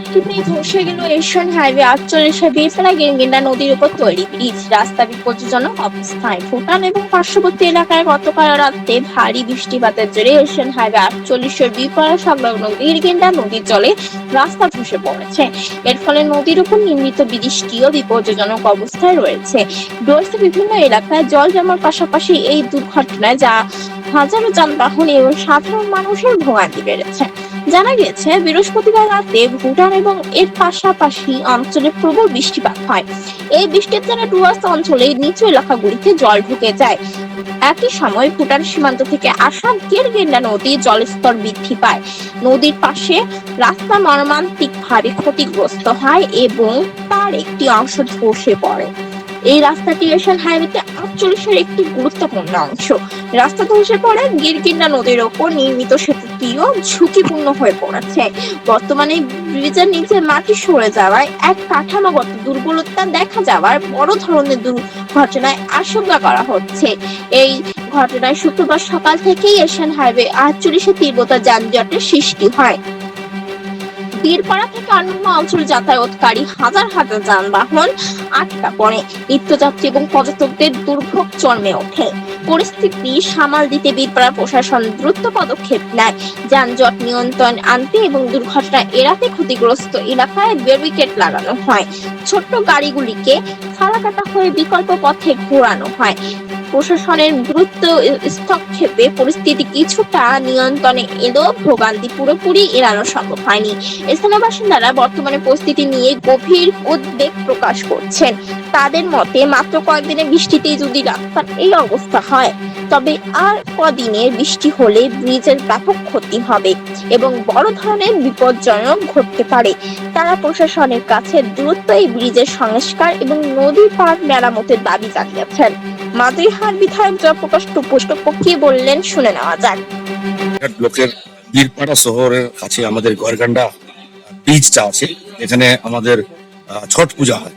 বৃষ্টিতে ধসে গেল এশিয়ান হাইওয়ে আটচল্লিশে বীরপাড়া গেঙ্গিন্ডা নদীর উপর তৈরি ব্রিজ। রাস্তা বিপজ্জনক অবস্থায় ভুটান এবং পার্শ্ববর্তী এলাকায় গতকাল রাতে ভারী বৃষ্টিপাতের জেরে এশিয়ান হাইওয়ে আটচল্লিশের বীরপাড়া সংলগ্ন গিরগিন্ডা নদীর জলে রাস্তা ধসে পড়েছে। এর ফলে নদীর উপর নির্মিত ব্রিজটিও বিপজ্জনক অবস্থায় রয়েছে। রয়েছে বিভিন্ন এলাকায় জল জমার পাশাপাশি এই দুর্ঘটনায় যা হাজারো যানবাহন এবং সাধারণ মানুষের ভোগান্তি বেড়েছে। জানা গেছে বৃহস্পতিবার রাতে ভুটান এবং এর পাশাপাশি অঞ্চলে প্রবল বৃষ্টিপাত হয়। এই বৃষ্টির জন্য ডুয়ার্স অঞ্চলে নিচু এলাকাগুলিতে জল ঢুকে যায়। একই সময় ভুটান সীমান্ত থেকে আসা গেরগেন্ডা নদীর জলস্তর বৃদ্ধি পায়। নদীর পাশে রাস্তা মর্মান্তিক ভাবে ক্ষতিগ্রস্ত হয় এবং তার একটি অংশ ধসে পড়ে। এই রাস্তাটি এশিয়ান হাইওয়েতে আটচল্লিশের একটি গুরুত্বপূর্ণ অংশ। রাস্তা ধসে পড়ে গিরগিন্ডা নদীর ওপর নির্মিত সেতুটিও ঝুঁকিপূর্ণ হয়ে পড়েছে। বর্তমানে ব্রিজের নিচে মাটি সরে যাওয়ায় এক কাঠামোগত দুর্বলতা দেখা যাওয়ার বড় ধরনের দুর্ঘটনায় আশঙ্কা করা হচ্ছে। এই ঘটনায় শুক্রবার সকাল থেকেই এশিয়ান হাইওয়ে আটচল্লিশে তীব্রতা যানজটের সৃষ্টি হয়। বীরপাড়া থেকে অন্যান্য অঞ্চল যাতায়াতকারী হাজার হাজার যানবাহন আটকা পড়ে। নিত্যযাত্রী এবং পর্যটকদের দুর্ভোগ চর্মে ওঠে। পরিস্থিতি সামাল দিতে বীরপাড়া প্রশাসন দ্রুত পদক্ষেপ নেয়। যানজট নিয়ন্ত্রণ আনতে এবং দুর্ঘটনা এড়াতে ক্ষতিগ্রস্ত এলাকায় ব্যারিকেড লাগানো হয়। ছোট্ট গাড়িগুলিকে ফালাকাটা হয়ে বিকল্প পথে ঘোরানো হয়। প্রশাসনের দ্রুত স্থক্ষেপে পরিস্থিতি কিছুটা নিয়ন্ত্রণে এলেও ভোগান্তি পুরোপুরি এড়ানো সম্ভব হয়নি। স্থানীয় বাসিন্দারা বর্তমানে পরিস্থিতি নিয়ে গভীর উদ্বেগ প্রকাশ করছেন। তাদের মতে, মাত্র কয়েকদিনের বৃষ্টিতেই যদি রাস্তার এই অবস্থা হয়, তবে আর কদিনের বৃষ্টি হলে ব্রিজের ব্যাপক ক্ষতি হবে এবং বড় ধরনের বিপজ্জনক ঘটতে পারে। তারা প্রশাসনের কাছে দ্রুত এই ব্রিজের সংস্কার এবং নদী পার মেরামতের দাবি জানিয়েছেন। মাদুরিহাট বিধায়ক জয়প্রকাশ টুপুষ্ট কি বললেন, শুনে নেওয়া যাক। ব্লকের বীরপাড়া শহরের কাছে আমাদের গড়গান্ডা বীজটা আছে, এখানে আমাদের ছট পূজা হয়।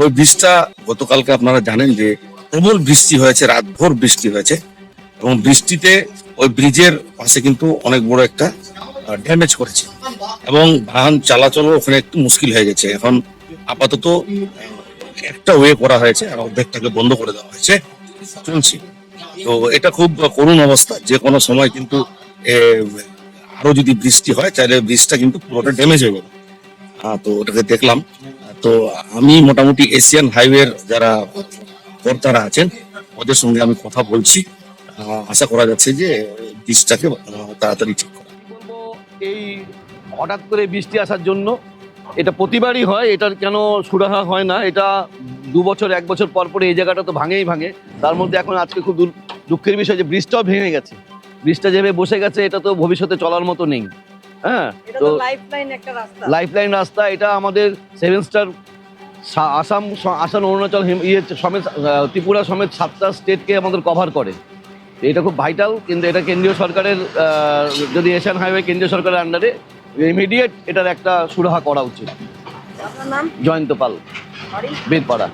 ওই বীজটা গতকালকে আপনারা জানেন যে প্রবল বৃষ্টি হয়েছে, রাতভর বৃষ্টি হয়েছে। এবং বৃষ্টিতে ওই ব্রিজের পাশে কিন্তু অনেক বড় একটা ড্যামেজ করেছে। এবং বাহন চলাচলও ওখানে একটু মুশকিল হয়ে গেছে। এখন আপাতত একটা ওয়ে করা হয়েছে আর অর্ধেকটাকে বন্ধ করে দেওয়া হয়েছে। চলছে। তো এটা খুব করুণ অবস্থা। যে কোনো সময় কিন্তু আরও যদি বৃষ্টি হয় তাহলে ব্রিজটা কিন্তু পুরোটা ড্যামেজ হয়ে হ্যাঁ, তো ওটাকে দেখলাম। তো আমি মোটামুটি এশিয়ান হাইওয়ের যারা কর্তারা আছেন ওদের সঙ্গে আমি কথা বলছি। আশা করা যাচ্ছে যে ব্রিজটাকে তাড়াতাড়ি ঠিক করা। এই হঠাৎ করে বৃষ্টি আসার জন্য এটা প্রতিবারই হয় এটার কেন সুরাহা হয় না? এটা দু বছর এক বছর পর পরে এই জায়গাটা তো ভাঙেই ভাঙে। তার মধ্যে এখন আজকে খুব দুঃখের বিষয় যে ব্রিজটাও ভেঙে গেছে। ব্রিজটা যেভাবে বসে গেছে এটা তো ভবিষ্যতে চলার মতো নেই। হ্যাঁ? তো লাইফলাইন একটা রাস্তা। লাইফলাইন রাস্তা এটা আমাদের সেভেন স্টার আসাম আসাম অরুণাচল হিম- ইয়ে সমেত ত্রিপুরা সমেত সাতটা স্টেটকে আমাদের কভার করে। এটা খুব ভাইটাল কিন্তু এটা কেন্দ্রীয় সরকারের যদি এশিয়ান হাইওয়ে কেন্দ্রীয় সরকারের আন্ডারে ইমিডিয়েট এটার একটা সুরাহা করা উচিত। জয়ন্ত পাল বাড়ি? বীরপাড়া